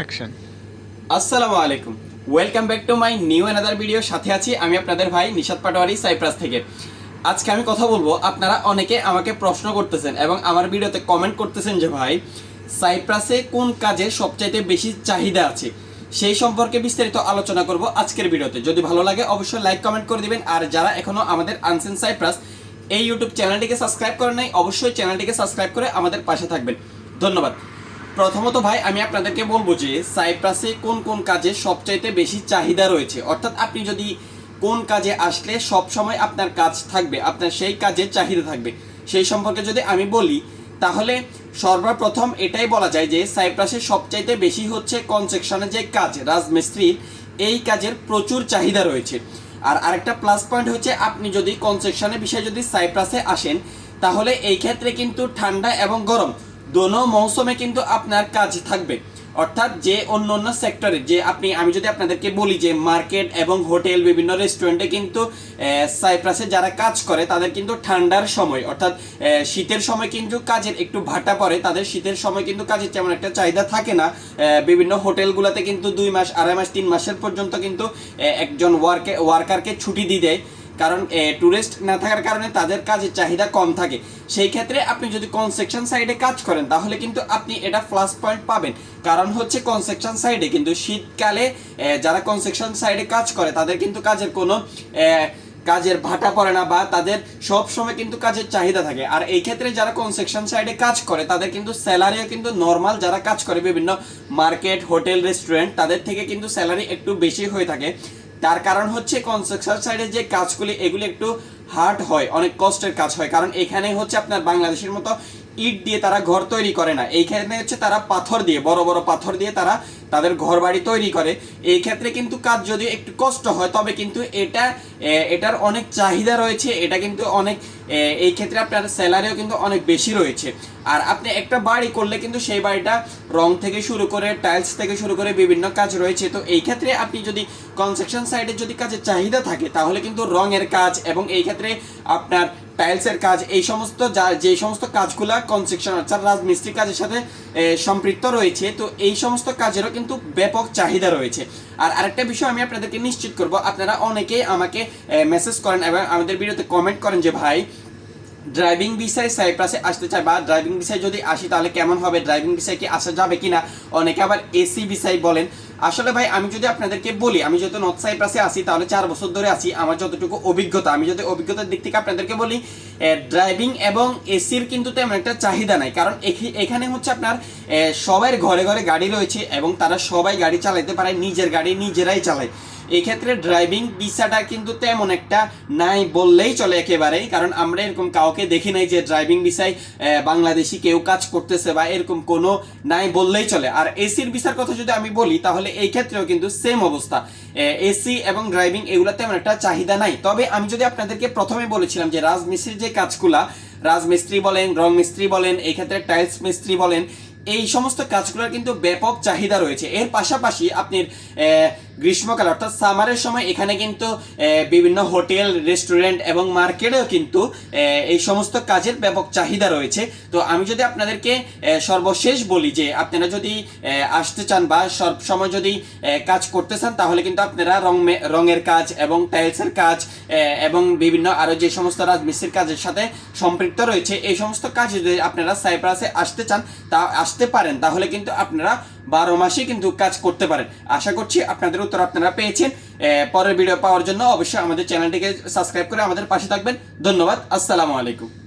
Action আসসালামু আলাইকুম। Welcome back to my new another video সাথে আছি আমি আপনাদের ভাই নিশাদ পাটোয়ারি সাইপ্রাস থেকে। আজকে আমি কথা বলব, আপনারা অনেকে আমাকে প্রশ্ন করতেছেন এবং আমার ভিডিওতে কমেন্ট করতেছেন যে ভাই সাইপ্রাসে কোন কাজে সবচাইতে বেশি চাহিদা আছে? সেই সম্পর্কে বিস্তারিত আলোচনা করব আজকের ভিডিওতে। যদি ভালো লাগে, অবশ্যই লাইক কমেন্ট করে দিবেন। আর যারা এখনও আমাদের আনসেন সাইপ্রাস এই ইউটিউব চ্যানেলটিকে সাবস্ক্রাইব করেন নাই, অবশ্যই চ্যানেলটিকে সাবস্ক্রাইব করে আমাদের পাশে থাকবেন। ধন্যবাদ। প্রথমত ভাই, আমি আপনাদেরকে বলব যে সাইপ্রাসে কোন কোন কাজে সবচাইতে বেশি চাহিদা রয়েছে? অর্থাৎ আপনি যদি কোন কাজে আসলে সব সময় আপনার কাজ থাকবে, আপনার সেই কাজে চাহিদা থাকবে। সেই সম্পর্কে যদি আমি বলি, তাহলে সর্বপ্রথম এটাই বলা যায় যে সাইপ্রাসে সবচাইতে বেশি হচ্ছে কনস্ট্রাকশনের যে কাজ, রাজমিস্ত্রির, এই কাজের প্রচুর চাহিদা রয়েছে। আর আরেকটা প্লাস পয়েন্ট হচ্ছে আপনি যদি কনস্ট্রাকশনের বিষয়ে যদি সাইপ্রাসে আসেন, তাহলে এই ক্ষেত্রে কিন্তু ঠান্ডা এবং গরম দোনো মৌসুমে কিন্তু আপনার কাজ থাকবে। অর্থাৎ যে অন্য অন্য সেক্টরে যে আপনি, আমি যদি আপনাদেরকে বলি যে মার্কেট এবং হোটেল বিভিন্ন রেস্টুরেন্টে কিন্তু সাইপ্রাসে যারা কাজ করে, তাদের কিন্তু ঠান্ডার সময়, অর্থাৎ শীতের সময় কিন্তু কাজের একটু ভাটা পড়ে, তাদের শীতের সময় কিন্তু কাজের তেমন একটা চাহিদা থাকে না। বিভিন্ন হোটেলগুলোতে কিন্তু দুই মাস, আড়াই মাস, তিন মাসের পর্যন্ত কিন্তু একজন ওয়ার্কে ওয়ার্কারকে ছুটি দিয়ে দেয়। কারণ টুরিস্ট না থাকার কারণে তাদের কাজের চাহিদা কম থাকে। সেই ক্ষেত্রে আপনি যদি কনস্ট্রাকশন সাইডে কাজ করেন, তাহলে কিন্তু আপনি এটা প্লাস পয়েন্ট পাবেন। কারণ হচ্ছে কনস্ট্রাকশন সাইডে কিন্তু শীতকালে যারা কনস্ট্রাকশন সাইডে কাজ করে, তাদের কিন্তু কাজের কোনো কাজের ভাটা পড়ে না বা তাদের সব সময় কিন্তু কাজের চাহিদা থাকে। আর এই ক্ষেত্রে যারা কনস্ট্রাকশন সাইডে কাজ করে, তাদের কিন্তু স্যালারিও কিন্তু নর্মাল যারা কাজ করে, বিভিন্ন মার্কেট হোটেল রেস্টুরেন্ট তাদের থেকে কিন্তু স্যালারি একটু বেশি হয়ে থাকে। তার কারণ হচ্ছে কনস্ট্রাকশন সাইডে যে কাজগুলি, এগুলি একটু হার্ড হয়, অনেক কষ্টের কাজ হয়। কারণ এখানে হচ্ছে আপনার বাংলাদেশের মতো ইট দিয়ে তারা ঘর তৈরি করে না। এইখানে হচ্ছে তারা পাথর দিয়ে, বড় বড় পাথর দিয়ে তারা তাদের ঘর বাড়ি তৈরি করে। এই ক্ষেত্রে কিন্তু কাজ যদি একটু কষ্ট হয়, তবে কিন্তু এটা এটার অনেক চাহিদা রয়েছে। এটা কিন্তু অনেক এই ক্ষেত্রে আপনার স্যালারিও কিন্তু অনেক বেশি রয়েছে। আর আপনি একটা বাড়ি করলে কিন্তু সেই বাড়িটা রং থেকে শুরু করে, টাইলস থেকে শুরু করে বিভিন্ন কাজ রয়েছে। তো এই ক্ষেত্রে আপনি যদি কনস্ট্রাকশন সাইডে যদি কাজের চাহিদা থাকে, তাহলে কিন্তু রঙের কাজ এবং এই ক্ষেত্রে আপনার টাইলসের কাজ, এই সমস্ত যা, যে সমস্ত কাজগুলা কনস্ট্রাকশন অর্থাৎ রাজমিস্ত্রি কাজের সাথে সম্পৃক্ত রয়েছে, তো এই সমস্ত কাজেরও কিন্তু ব্যাপক চাহিদা রয়েছে। আর আরেকটা বিষয় আমি আপনাদেরকে নিশ্চিত করব, আপনারা অনেকেই আমাকে মেসেজ করেন এবং আমাদের ভিডিওতে কমেন্ট করেন যে, ভাই ড্রাইভিং বিষয়ে সাইপ্রাসে আসতে চাই বা ড্রাইভিং বিষয়ে যদি আসি, তাহলে কেমন হবে? ড্রাইভিং বিষয়ে কি আসা যাবে কিনা? অনেকে আবার এসি বিষয় বলেন। আসলে ভাই, আমি যদি আপনাদেরকে বলি, আমি যেহেতু নর্থ সাইপ্রাসে আসি তাহলে চার বছর ধরে আছি, আমার যতটুকু অভিজ্ঞতা, আমি যদি অভিজ্ঞতার দিক থেকে আপনাদেরকে বলি ড্রাইভিং এবং এসির কিন্তু তেমন একটা চাহিদা নাই, কারণ এখি- এখানে হচ্ছে আপনার সবাই ঘরে ঘরে গাড়ি রয়েছে এবং তারা সবাই গাড়ি চালাইতে পারে, নিজের গাড়ি নিজেরাই চালায়। এই ক্ষেত্রে ড্রাইভিং ভিসাটা কিন্তু তেমন একটা নাই বললেই চলে একেবারেই, কারণ আমরা এরকম কাউকে দেখি নাই যে ড্রাইভিং ভিসায় বাংলাদেশি কেউ কাজ করতেছে বা এরকম কোনো নাই বললেই চলে। আর এসির ভিসার কথা যদি আমি বলি, তাহলে এই ক্ষেত্রেও কিন্তু সেম অবস্থা। এসি এবং ড্রাইভিং এগুলো তেমন একটা চাহিদা নাই। তবে আমি যদি আপনাদেরকে প্রথমে বলেছিলাম যে রাজমিস্ত্রির যে কাজগুলা, রাজমিস্ত্রি বলেন, রং মিস্ত্রি বলেন এই ক্ষেত্রে টাইলস মিস্ত্রি বলেন, এই সমস্ত কাজগুলোর কিন্তু ব্যাপক চাহিদা রয়েছে। এর পাশাপাশি আপনি গ্রীষ্মকাল, অর্থাৎ সামারের সময় এখানে কিন্তু বিভিন্ন হোটেল রেস্টুরেন্ট এবং মার্কেটেও কিন্তু এই সমস্ত কাজের ব্যাপক চাহিদা রয়েছে। তো আমি যদি আপনাদেরকে সর্বশেষ বলি যে, আপনারা যদি আসতে চান বা সব সময় যদি কাজ করতে চান, তাহলে কিন্তু আপনারা রং রঙের কাজ এবং টাইলসের কাজ এবং বিভিন্ন আরও যে সমস্ত রাজমিস্ত্রির কাজের সাথে সম্পৃক্ত রয়েছে, এই সমস্ত কাজ যদি আপনারা সাইপ্রাসে আসতে চান, তা, আসতে পারেন, তাহলে কিন্তু আপনারা বারো মাসে কিন্তু কাজ করতে পারেন। আশা করছি আপনাদের উত্তর আপনারা পেয়েছেন। পরের ভিডিও পাওয়ার জন্য অবশ্যই আমাদের চ্যানেলটিকে সাবস্ক্রাইব করে আমাদের পাশে থাকবেন। ধন্যবাদ। আসসালামু আলাইকুম।